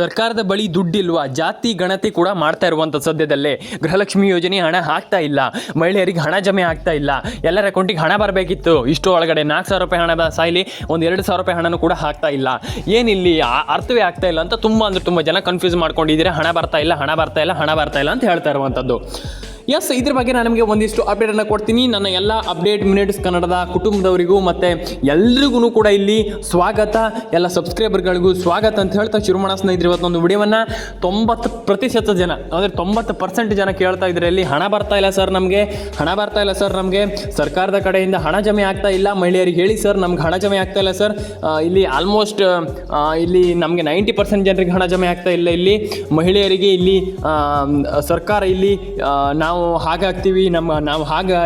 ಸರ್ಕಾರದ ಬಳಿ ದುಡ್ಡಿಲ್ವಾ? ಜಾತಿ ಗಣತಿ ಕೂಡ ಮಾಡ್ತಾ ಇರುವಂಥ ಸದ್ಯದಲ್ಲೇ. ಗೃಹಲಕ್ಷ್ಮಿ ಯೋಜನೆ ಹಣ ಹಾಕ್ತಾ ಇಲ್ಲ. ಮಹಿಳೆಯರಿಗೆ ಹಣ ಜಮೆ ಆಗ್ತಾ ಇಲ್ಲ. ಎಲ್ಲರ ಅಕೌಂಟಿಗೆ ಹಣ ಬರಬೇಕಿತ್ತು. ಇಷ್ಟು ಒಳಗಡೆ ನಾಲ್ಕು ಸಾವಿರ ರೂಪಾಯಿ ಹಣದ ಸಾಯಿಲಿ, ಒಂದು ಎರಡು ಸಾವಿರ ರೂಪಾಯಿ ಹಣನೂ ಕೂಡ ಹಾಕ್ತಾ ಇಲ್ಲ. ಏನಿಲ್ಲಿ ಅರ್ಥವೇ ಆಗ್ತಾ ಇಲ್ಲ ಅಂತ ತುಂಬ ಅಂದರೆ ತುಂಬ ಜನ ಕನ್ಫ್ಯೂಸ್ ಮಾಡ್ಕೊಂಡಿದ್ದೀರಾ. ಹಣ ಬರ್ತಾ ಇಲ್ಲ, ಹಣ ಬರ್ತಾ ಇಲ್ಲ, ಹಣ ಬರ್ತಾ ಇಲ್ಲ ಅಂತ ಹೇಳ್ತಾ ಇರುವಂಥದ್ದು ಎಸ್ ಇದ್ರ ಬಗ್ಗೆ ನಾನು ನಿಮಗೆ ಒಂದಿಷ್ಟು ಅಪ್ಡೇಟನ್ನು ಕೊಡ್ತೀನಿ. ನನ್ನ ಎಲ್ಲ ಅಪ್ಡೇಟ್ ಮಿನಿಟ್ಸ್ ಕನ್ನಡದ ಕುಟುಂಬದವರಿಗೂ ಮತ್ತು ಎಲ್ರಿಗೂ ಕೂಡ ಇಲ್ಲಿ ಸ್ವಾಗತ. ಎಲ್ಲ ಸಬ್ಸ್ಕ್ರೈಬರ್ಗಳಿಗೂ ಸ್ವಾಗತ ಅಂತ ಹೇಳ್ತಾ ಶುರು ಮಾಡಿಸ್ತಾ ಸ್ನೇಹಿತರೆ ಇವತ್ತೊಂದು ವಿಡಿಯೋವನ್ನು. ತೊಂಬತ್ತು ಪ್ರತಿಶತ ಜನ, ಅಂದರೆ ತೊಂಬತ್ತು ಪರ್ಸೆಂಟ್ ಜನ ಕೇಳ್ತಾ ಇದ್ದಾರೆ. ಇಲ್ಲಿ ಹಣ ಬರ್ತಾ ಇಲ್ಲ ಸರ್ ನಮಗೆ. ಹಣ ಬರ್ತಾ ಇಲ್ಲ ಸರ್ ನಮಗೆ. ಸರ್ಕಾರದ ಕಡೆಯಿಂದ ಹಣ ಜಮೆ ಆಗ್ತಾ ಇಲ್ಲ. ಮಹಿಳೆಯರಿಗೆ ಹೇಳಿ ಸರ್ ನಮ್ಗೆ ಹಣ ಜಮೆ ಆಗ್ತಾ ಇಲ್ಲ ಸರ್ ಇಲ್ಲಿ ಆಲ್ಮೋಸ್ಟ್ ಇಲ್ಲಿ ನಮಗೆ ನೈಂಟಿ ಪರ್ಸೆಂಟ್ ಜನರಿಗೆ ಹಣ ಜಮೆ ಆಗ್ತಾ ಇಲ್ಲ ಇಲ್ಲಿ. ಮಹಿಳೆಯರಿಗೆ ಇಲ್ಲಿ ಸರ್ಕಾರ ಇಲ್ಲಿ ನಾವು ಹಾಗೆ ಹಾಕ್ತೀವಿ, ನಮ್ಮ ನಾವು ಹಾಗೆ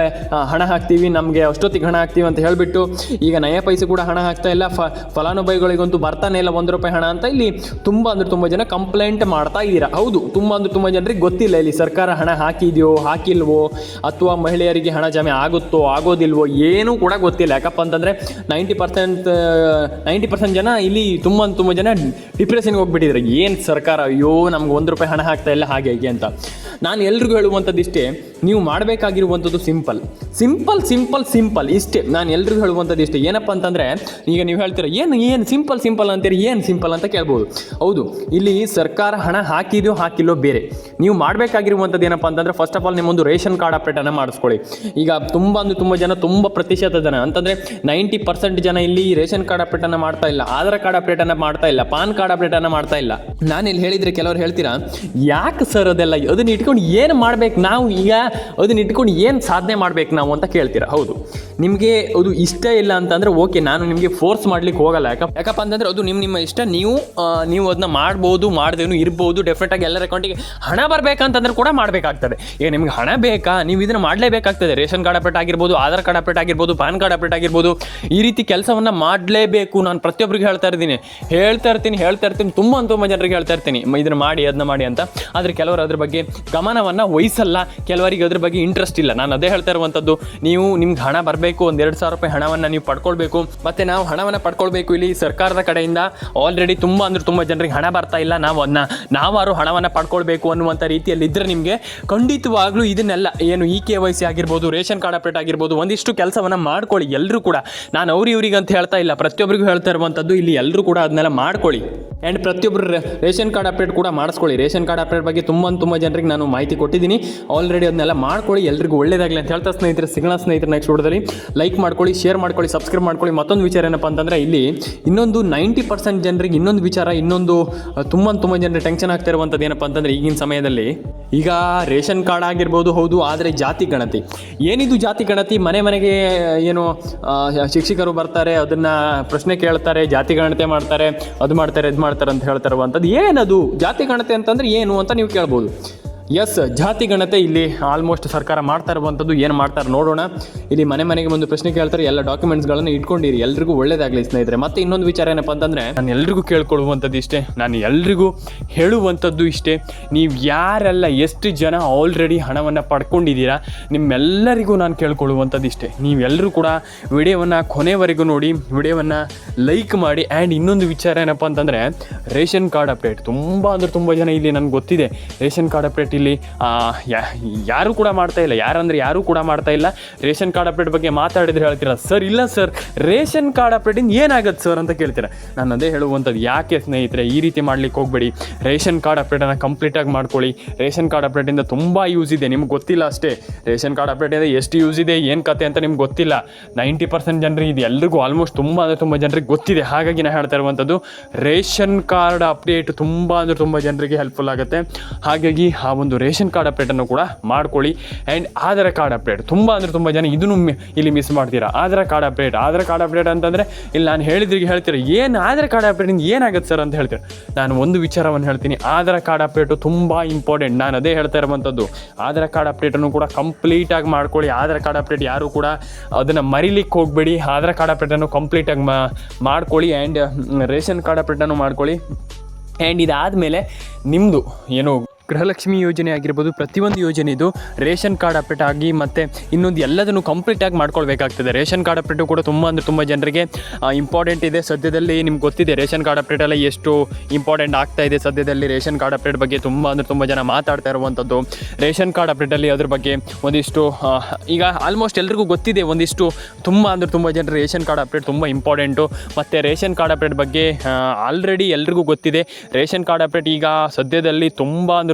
ಹಣ ಹಾಕ್ತೀವಿ, ನಮಗೆ ಅಷ್ಟೊತ್ತಿಗೆ ಹಣ ಹಾಕ್ತೀವಿ ಅಂತ ಹೇಳಿಬಿಟ್ಟು ಈಗ ನಯ ಪೈಸೆ ಕೂಡ ಹಣ ಹಾಕ್ತಾ ಇಲ್ಲ. ಫ, ಫಲಾನುಭವಿಗಳಿಗಂತೂ ಬರ್ತಾನೆ ಇಲ್ಲ ಒಂದು ರೂಪಾಯಿ ಹಣ ಅಂತ ಇಲ್ಲಿ ತುಂಬ ಅಂದರೆ ತುಂಬ ಜನ ಕಂಪ್ಲೇಂಟ್ ಮಾಡ್ತಾ ಇದ್ದೀರಾ. ಹೌದು, ತುಂಬ ಅಂದರೆ ತುಂಬ ಜನರಿಗೆ ಗೊತ್ತಿಲ್ಲ ಇಲ್ಲಿ ಸರ್ಕಾರ ಹಣ ಹಾಕಿದೆಯೋ, ಹಾಕಿಲ್ವೋ, ಅಥವಾ ಮಹಿಳೆಯರಿಗೆ ಹಣ ಜಮೆ ಆಗುತ್ತೋ, ಆಗೋದಿಲ್ವೋ ಏನೂ ಕೂಡ ಗೊತ್ತಿಲ್ಲ. ಯಾಕಪ್ಪ ಅಂತಂದರೆ ನೈಂಟಿ ಪರ್ಸೆಂಟ್ ನೈಂಟಿ ಪರ್ಸೆಂಟ್ ಜನ ಇಲ್ಲಿ ತುಂಬ ತುಂಬ ಜನ ಡಿಪ್ರೆಷನ್ಗೆ ಹೋಗ್ಬಿಟ್ಟಿದ್ದಾರೆ. ಏನು ಸರ್ಕಾರ? ಅಯ್ಯೋ, ನಮ್ಗೆ ಒಂದು ರೂಪಾಯಿ ಹಣ ಹಾಕ್ತಾ ಇಲ್ಲ, ಹಾಗೆ, ಹೇಗೆ ಅಂತ. ನಾನು ಎಲ್ರಿಗೂ ಹೇಳುವಂಥದ್ದು ಇಷ್ಟೇ, ನೀವು ಮಾಡಬೇಕಾಗಿರುವಂಥದ್ದು ಸಿಂಪಲ್. ಸಿಂಪಲ್ ಸಿಂಪಲ್ ಸಿಂಪಲ್ ಇಷ್ಟೇ. ನಾನು ಎಲ್ರಿಗೂ ಹೇಳುವಂಥದ್ದು ಇಷ್ಟೇ. ಏನಪ್ಪ ಅಂತಂದರೆ, ಈಗ ನೀವು ಹೇಳ್ತೀರ, ಏನು ಏನು ಸಿಂಪಲ್ ಸಿಂಪಲ್ ಅಂತೀರಿ? ಏನು ಸಿಂಪಲ್? ಅಂತ ಕೇಳ್ಬೋದು. ಹೌದು, ಇಲ್ಲಿ ಸರ್ಕಾರ ಹಣ ಹಾಕಿದೆಯೋ, ಹಾಕಿಲ್ಲೋ ಬೇರೆ. ನೀವು ಮಾಡಬೇಕಾಗಿರುವಂಥದ್ದು ಏನಪ್ಪ ಅಂತಂದರೆ ಫಸ್ಟ್ ಆಫ್ ಆಲ್ ನಿಮ್ಮೊಂದು ರೇಷನ್ ಕಾರ್ಡ್ ಅಪ್ಡೇಟನ್ನು ಮಾಡಿಸ್ಕೊಳ್ಳಿ. ಈಗ ತುಂಬ ಅಂದರೆ ತುಂಬ ಜನ, ತುಂಬ ಪ್ರತಿಶತ ಜನ, ಅಂತಂದರೆ ನೈಂಟಿ ಪರ್ಸೆಂಟ್ ಜನ ಇಲ್ಲಿ ರೇಷನ್ ಕಾರ್ಡ್ ಅಪ್ಡೇಟನ್ನು ಮಾಡ್ತಾ ಇಲ್ಲ, ಆಧಾರ್ ಕಾರ್ಡ್ ಅಪ್ಡೇಟನ್ನು ಮಾಡ್ತಾ ಇಲ್ಲ, ಪಾನ್ ಕಾರ್ಡ್ ಅಪ್ಡೇಟನ್ನು ಮಾಡ್ತಾ ಇಲ್ಲ. ನಾನು ಇಲ್ಲಿ ಹೇಳಿದರೆ ಕೆಲವರು ಹೇಳ್ತೀರಾ, ಯಾಕೆ ಸರ್ ಅದೆಲ್ಲ, ಅದನ್ನ ಇಟ್ಕೊಂಡು ಏನು ಮಾಡ್ಬೇಕು ನಾವು ಈಗ? ಅದನ್ನ ಇಟ್ಕೊಂಡು ಏನು ಸಾಧನೆ ಮಾಡ್ಬೇಕು ನಾವು ಅಂತ ಕೇಳ್ತೀರಾ? ಹೌದು. ನಿಮಗೆ ಅದು ಇಷ್ಟ ಇಲ್ಲ ಅಂತಂದ್ರೆ ಓಕೆ, ನಾನು ನಿಮಗೆ ಫೋರ್ಸ್ ಮಾಡ್ಲಿಕ್ಕೆ ಹೋಗಲ್ಲ. ಯಾಕಪ್ಪ ಯಾಕಪ್ಪ ಅಂತಂದ್ರೆ ಅದು ನಿಮ್ಮ ನಿಮ್ಮ ಇಷ್ಟ. ನೀವು ನೀವು ಅದನ್ನ ಮಾಡ್ಬೋದು, ಮಾಡ್ದೇನು ಇರ್ಬೋದು ಡೆಫಿನೆಟಾಗಿ ಎಲ್ಲರ ಅಕೌಂಟಿಗೆ ಹಣ ಬರಬೇಕಂತಂದ್ರೆ ಕೂಡ ಮಾಡಬೇಕಾಗ್ತದೆ. ಈಗ ನಿಮ್ಗೆ ಹಣ ಬೇಕಾ? ನೀವು ಇದನ್ನ ಮಾಡಲೇಬೇಕಾಗ್ತದೆ. ರೇಷನ್ ಕಾರ್ಡ್ ಅಪ್ಡೇಟ್ ಆಗಿರ್ಬೋದು, ಆಧಾರ್ ಕಾರ್ಡ್ ಅಪ್ಡೇಟ್ ಆಗಿರ್ಬೋದು ಪ್ಯಾನ್ ಕಾರ್ಡ್ ಅಪ್ಡೇಟ್ ಆಗಿರ್ಬೋದು. ಈ ರೀತಿ ಕೆಲಸವನ್ನು ಮಾಡಲೇಬೇಕು. ನಾನು ಪ್ರತಿಯೊಬ್ಬರಿಗೆ ಹೇಳ್ತಾ ಇದ್ದೀನಿ ಹೇಳ್ತಾ ಇರ್ತೀನಿ ಹೇಳ್ತಾ ಇರ್ತೀನಿ. ತುಂಬ ತುಂಬ ಜನರಿಗೆ ಹೇಳ್ತಾ ಇರ್ತೀನಿ. ಇದನ್ನ ಮಾಡಿ, ಅದನ್ನ ಮಾಡಿ ಅಂತ. ಆದರೆ ಕೆಲವರು ಅದ್ರ ಬಗ್ಗೆ ಗಮನವನ್ನು ವಹಿಸಲ್ಲ. ಕೆಲವರಿಗೆ ಅದ್ರ ಬಗ್ಗೆ ಇಂಟ್ರೆಸ್ಟ್ ಇಲ್ಲ. ನಾನು ಅದೇ ಹೇಳ್ತಾ ಇರುವಂಥದ್ದು ನೀವು ನಿಮ್ಗೆ ಹಣ ಬರಬೇಕು, ಒಂದು ಎರಡು ಸಾವಿರ ರೂಪಾಯಿ ಹಣವನ್ನು ನೀವು ಪಡ್ಕೊಳ್ಬೇಕು. ಮತ್ತು ನಾವು ಹಣವನ್ನು ಪಡ್ಕೊಳ್ಬೇಕು ಇಲ್ಲಿ ಸರ್ಕಾರದ ಕಡೆಯಿಂದ. ಆಲ್ರೆಡಿ ತುಂಬ ಅಂದ್ರೆ ತುಂಬ ಜನರಿಗೆ ಹಣ ಬರ್ತಾ ಇಲ್ಲ. ನಾವು ಅದನ್ನ ನಾವಾರು ಹಣವನ್ನು ಪಡ್ಕೊಳ್ಬೇಕು ಅನ್ನುವಂಥ ರೀತಿಯಲ್ಲಿ ಇದ್ದರೆ ನಿಮಗೆ ಖಂಡಿತವಾಗ್ಲೂ ಇದನ್ನೆಲ್ಲ, ಏನು ಇ ಕೆ ವೈ ಸಿ ಆಗಿರ್ಬೋದು, ರೇಷನ್ ಕಾರ್ಡ್ ಅಪ್ಡೇಟ್ ಆಗಿರ್ಬೋದು, ಒಂದಿಷ್ಟು ಕೆಲಸವನ್ನು ಮಾಡ್ಕೊಳ್ಳಿ ಎಲ್ಲರೂ ಕೂಡ. ನಾನು ಅವ್ರು ಇವ್ರಿಗೆ ಅಂತ ಹೇಳ್ತಾ ಇಲ್ಲ. ಪ್ರತಿಯೊಬ್ಬರಿಗೂ ಹೇಳ್ತಾ ಇರುವಂಥದ್ದು ಇಲ್ಲಿ ಎಲ್ಲರೂ ಕೂಡ ಅದನ್ನೆಲ್ಲ ಮಾಡ್ಕೊಳ್ಳಿ. ಆ್ಯಂಡ್ ಪ್ರತಿಯೊಬ್ಬರು ರೇಷನ್ ಕಾರ್ಡ್ ಅಪ್ಡೇಟ್ ಕೂಡ ಮಾಡಿಸ್ಕೊಳ್ಳಿ. ರೇಷನ್ ಕಾರ್ಡ್ ಅಪ್ಡೇಟ್ ಬಗ್ಗೆ ತುಂಬ ತುಂಬ ಜನರಿಗೆ ನಾನು ಮಾಹಿತಿ ಕೊಟ್ಟಿದ್ದೀನಿ. ಆಲ್ರೆಡಿ ಅದನ್ನೆಲ್ಲ ಮಾಡ್ಕೊಳ್ಳಿ. ಎಲ್ರಿಗೂ ಒಳ್ಳೇದಾಗಲಿ ಅಂತ ಹೇಳ್ತಾ ಸ್ನೇಹಿತರೆ, ಸಿಗೋಣ ಸ್ನೇಹಿತರೆ ನೆಕ್ಸ್ಟ್ ವಿಡಿಯೋದಲ್ಲಿ ಲೈಕ್ ಮಾಡ್ಕೊಳ್ಳಿ ಶೇರ್ ಮಾಡ್ಕೊಳ್ಳಿ ಸಬ್ಸ್ಕ್ರೈಬ್ ಮಾಡ್ಕೊಳ್ಳಿ. ಮತ್ತೊಂದು ವಿಚಾರ ಏನಪ್ಪ ಅಂತಂದರೆ ಇಲ್ಲಿ ಇನ್ನೊಂದು ನೈಂಟಿ ಪರ್ಸೆಂಟ್ ಜನರಿಗೆ ಇನ್ನೊಂದು ವಿಚಾರ, ಇನ್ನೊಂದು ತುಂಬ ತುಂಬ ಜನರಿಗೆ ಟೆನ್ಷನ್ ಆಗ್ತಾ ಇರುವಂಥದ್ದು ಏನಪ್ಪ ಅಂತಂದರೆ ಈಗಿನ ಸಮಯದಲ್ಲಿ. ಈಗ ರೇಷನ್ ಕಾರ್ಡ್ ಆಗಿರ್ಬೋದು, ಹೌದು, ಆದರೆ ಜಾತಿ ಗಣತಿ. ಏನಿದು ಜಾತಿ ಗಣತಿ? ಮನೆ ಮನೆಗೆ, ಏನು ಶಿಕ್ಷಕರು ಬರ್ತಾರೆ, ಅದನ್ನು ಪ್ರಶ್ನೆ ಕೇಳ್ತಾರೆ, ಜಾತಿ ಗಣತಿ ಮಾಡ್ತಾರೆ, ಅದು ಮಾಡ್ತಾರೆ, ಇದು ಮಾಡ್ತಾರೆ. ಅಂತ ಹೇಳ್ತಾರವಂಥದ್ದು ಏನದು? ಜಾತಿ ಗಣತೆ ಅಂತಂದ್ರೆ ಏನು ಅಂತ ನೀವು ಕೇಳ್ಬೋದು. ಎಸ್ ಜಾತಿ ಗಣತೆ ಇಲ್ಲಿ ಆಲ್ಮೋಸ್ಟ್ ಸರ್ಕಾರ ಮಾಡ್ತಾ ಇರುವಂಥದ್ದು ಏನು ಮಾಡ್ತಾರೆ ನೋಡೋಣ. ಇಲ್ಲಿ ಮನೆ ಮನೆಗೆ ಒಂದು ಪ್ರಶ್ನೆ ಕೇಳ್ತಾರೆ, ಎಲ್ಲ ಡಾಕ್ಯುಮೆಂಟ್ಸ್ಗಳನ್ನು ಇಟ್ಕೊಂಡಿರಿ, ಎಲ್ರಿಗೂ ಒಳ್ಳೇದಾಗಲಿ ಸ್ನೇಹಿತರೆ. ಮತ್ತೆ ಇನ್ನೊಂದು ವಿಚಾರ ಏನಪ್ಪ ಅಂತಂದರೆ, ನಾನು ಎಲ್ರಿಗೂ ಕೇಳ್ಕೊಳ್ಳುವಂಥದ್ದು ಇಷ್ಟೇ, ನಾನು ಎಲ್ರಿಗೂ ಹೇಳುವಂಥದ್ದು ಇಷ್ಟೇ. ನೀವು ಯಾರೆಲ್ಲ ಎಷ್ಟು ಜನ ಆಲ್ರೆಡಿ ಹಣವನ್ನು ಪಡ್ಕೊಂಡಿದ್ದೀರಾ, ನಿಮ್ಮೆಲ್ಲರಿಗೂ ನಾನು ಕೇಳ್ಕೊಳ್ಳುವಂಥದ್ದು ಇಷ್ಟೇ. ನೀವೆಲ್ಲರೂ ಕೂಡ ವಿಡಿಯೋವನ್ನು ಕೊನೆವರೆಗೂ ನೋಡಿ, ವಿಡಿಯೋವನ್ನು ಲೈಕ್ ಮಾಡಿ. ಆ್ಯಂಡ್ ಇನ್ನೊಂದು ವಿಚಾರ ಏನಪ್ಪ ಅಂತಂದರೆ, ರೇಷನ್ ಕಾರ್ಡ್ ಅಪ್ಡೇಟ್. ತುಂಬ ಅಂದರೆ ತುಂಬ ಜನ ಇಲ್ಲಿ ನನಗೆ ಗೊತ್ತಿದೆ, ರೇಷನ್ ಕಾರ್ಡ್ ಅಪ್ಡೇಟ್ ಇಲ್ಲಿ ಆ, ಯಾ- ಯಾರು ಕೂಡ ಮಾಡ್ತಾ ಇಲ್ಲ ಯಾರಂದ್ರೆ ಯಾರು ಕೂಡ ಮಾಡ್ತಾ ಇಲ್ಲ. ರೇಷನ್ ಕಾರ್ಡ್ ಅಪ್ಡೇಟ್ ಬಗ್ಗೆ ಮಾತಾಡಿದ್ರೆ ಹೇಳ್ತೀರಾ? ಸರ್ ಇಲ್ಲ ಸರ್. ರೇಷನ್ ಕಾರ್ಡ್ ಅಪ್ಡೇಟಿಂಗ್ ಏನಾಗುತ್ತೆ ಸರ್ ಅಂತ ಕೇಳ್ತೀರಾ? ನಾನು ಅದೇ ಹೇಳುವಂಥದ್ದು ಯಾಕೆ ಸ್ನೇಹಿತರೆ ಈ ರೀತಿ ಮಾಡ್ಲಿಕ್ಕೆ ಹೋಗಬೇಡಿ. ರೇಷನ್ ಕಾರ್ಡ್ ಅಪ್ಡೇಟನ್ನು ಕಂಪ್ಲೀಟಾಗಿ ಮಾಡ್ಕೊಳ್ಳಿ. ರೇಷನ್ ಕಾರ್ಡ್ ಅಪ್ಡೇಟಿಂದ ತುಂಬ ಯೂಸ್ ಇದೆ. ನಿಮ್ಗೆ ಗೊತ್ತಿಲ್ಲ ಅಷ್ಟೇ. ರೇಷನ್ ಕಾರ್ಡ್ ಅಪ್ಡೇಟಿಂದ ಎಷ್ಟು ಯೂಸ್ ಇದೆ ಏನು ಕತೆ ಅಂತ ನಿಮ್ಗೆ ಗೊತ್ತಿಲ್ಲ. ನೈಂಟಿ ಪರ್ಸೆಂಟ್ ಜನರಿಗೆ ಇದು. ಎಲ್ರಿಗೂ ಆಲ್ಮೋಸ್ಟ್ ತುಂಬ ಅಂದರೆ ತುಂಬ ಜನರಿಗೆ ಗೊತ್ತಿದೆ. ಹಾಗಾಗಿ ನಾನು ಹೇಳ್ತಾ ಇರುವಂಥದ್ದು ರೇಷನ್ ಕಾರ್ಡ್ ಅಪ್ಡೇಟ್ ತುಂಬ ಅಂದರೆ ತುಂಬ ಜನರಿಗೆ ಹೆಲ್ಪ್ಫುಲ್ ಆಗುತ್ತೆ. ಹಾಗಾಗಿ ಆ ಒಂದು ರೇಷನ್ ಕಾರ್ಡ್ ಅಪ್ಡೇಟನ್ನು ಕೂಡ ಮಾಡ್ಕೊಳ್ಳಿ. ಆ್ಯಂಡ್ ಆಧಾರ್ ಕಾರ್ಡ್ ಅಪ್ಡೇಟ್ ತುಂಬ ಅಂದರೆ ತುಂಬ ಜನ ಇದನ್ನು ಇಲ್ಲಿ ಮಿಸ್ ಮಾಡ್ತೀರಾ? Aadhaar card update Aadhaar card update ಅಂತಂದರೆ ಇಲ್ಲಿ ನಾನು ಹೇಳಿದ್ರಿಗೆ ಹೇಳ್ತೀರಾ, ಏನು ಆಧಾರ್ ಕಾರ್ಡ್ ಅಪ್ಡೇಟಿಂದ ಏನಾಗುತ್ತೆ ಸರ್ ಅಂತ ಹೇಳ್ತೀರಾ? ನಾನು ಒಂದು ವಿಚಾರವನ್ನು ಹೇಳ್ತೀನಿ. ಆಧಾರ್ ಕಾರ್ಡ್ ಅಪ್ಡೇಟು ತುಂಬ ಇಂಪಾರ್ಟೆಂಟ್ ನಾನು ಅದೇ ಹೇಳ್ತಾ ಇರುವಂಥದ್ದು ಆಧಾರ್ ಕಾರ್ಡ್ ಅಪ್ಡೇಟನ್ನು ಕೂಡ ಕಂಪ್ಲೀಟಾಗಿ ಮಾಡ್ಕೊಳ್ಳಿ. ಆಧಾರ್ ಕಾರ್ಡ್ ಅಪ್ಡೇಟ್ ಯಾರೂ ಕೂಡ ಅದನ್ನು ಮರಿಲಿಕ್ಕೆ ಹೋಗಬೇಡಿ. ಆಧಾರ್ ಕಾರ್ಡ್ ಅಪ್ಡೇಟನ್ನು ಕಂಪ್ಲೀಟಾಗಿ ಮಾಡ್ಕೊಳ್ಳಿ. ಆ್ಯಂಡ್ ರೇಷನ್ ಕಾರ್ಡ್ ಅಪ್ಡೇಟನ್ನು ಮಾಡ್ಕೊಳ್ಳಿ. ಆ್ಯಂಡ್ ಇದಾದಮೇಲೆ ನಿಮ್ಮದು ಏನು ಗೃಹಲಕ್ಷ್ಮಿ ಯೋಜನೆ ಆಗಿರ್ಬೋದು, ಪ್ರತಿಯೊಂದು ಯೋಜನೆ ಇದು ರೇಷನ್ ಕಾರ್ಡ್ ಅಪ್ಡೇಟ್ ಆಗಿ ಮತ್ತು ಇನ್ನೊಂದು ಎಲ್ಲದನ್ನು ಕಂಪ್ಲೀಟಾಗಿ ಮಾಡ್ಕೊಳ್ಬೇಕಾಗ್ತದೆ. ರೇಷನ್ ಕಾರ್ಡ್ ಅಪ್ಡೇಟು ಕೂಡ ತುಂಬ ಅಂದರೆ ತುಂಬ ಜನರಿಗೆ ಇಂಪಾರ್ಟೆಂಟ್ ಇದೆ. ಸದ್ಯದಲ್ಲಿ ನಿಮ್ಗೆ ಗೊತ್ತಿದೆ, ರೇಷನ್ ಕಾರ್ಡ್ ಅಪ್ಡೇಟ್ ಎಲ್ಲ ಎಷ್ಟು ಇಂಪಾರ್ಟೆಂಟ್ ಆಗ್ತಾ ಇದೆ. ಸದ್ಯದಲ್ಲಿ ರೇಷನ್ ಕಾರ್ಡ್ ಅಪ್ಡೇಟ್ ಬಗ್ಗೆ ತುಂಬ ಅಂದರೆ ತುಂಬ ಜನ ಮಾತಾಡ್ತಾ ಇರುವಂಥದ್ದು ರೇಷನ್ ಕಾರ್ಡ್ ಅಪ್ಡೇಟಲ್ಲಿ ಅದ್ರ ಬಗ್ಗೆ ಒಂದಿಷ್ಟು ಈಗ ಆಲ್ಮೋಸ್ಟ್ ಎಲ್ರಿಗೂ ಗೊತ್ತಿದೆ, ಒಂದಿಷ್ಟು ತುಂಬ ಅಂದರೆ ತುಂಬ ಜನರು ರೇಷನ್ ಕಾರ್ಡ್ ಅಪ್ಡೇಟ್ ತುಂಬ ಇಂಪಾರ್ಟೆಂಟು ಮತ್ತು ರೇಷನ್ ಕಾರ್ಡ್ ಅಪ್ಡೇಟ್ ಬಗ್ಗೆ ಆಲ್ರೆಡಿ ಎಲ್ರಿಗೂ ಗೊತ್ತಿದೆ. ರೇಷನ್ ಕಾರ್ಡ್ ಅಪ್ಡೇಟ್ ಈಗ ಸದ್ಯದಲ್ಲಿ ತುಂಬ ಅಂದರೆ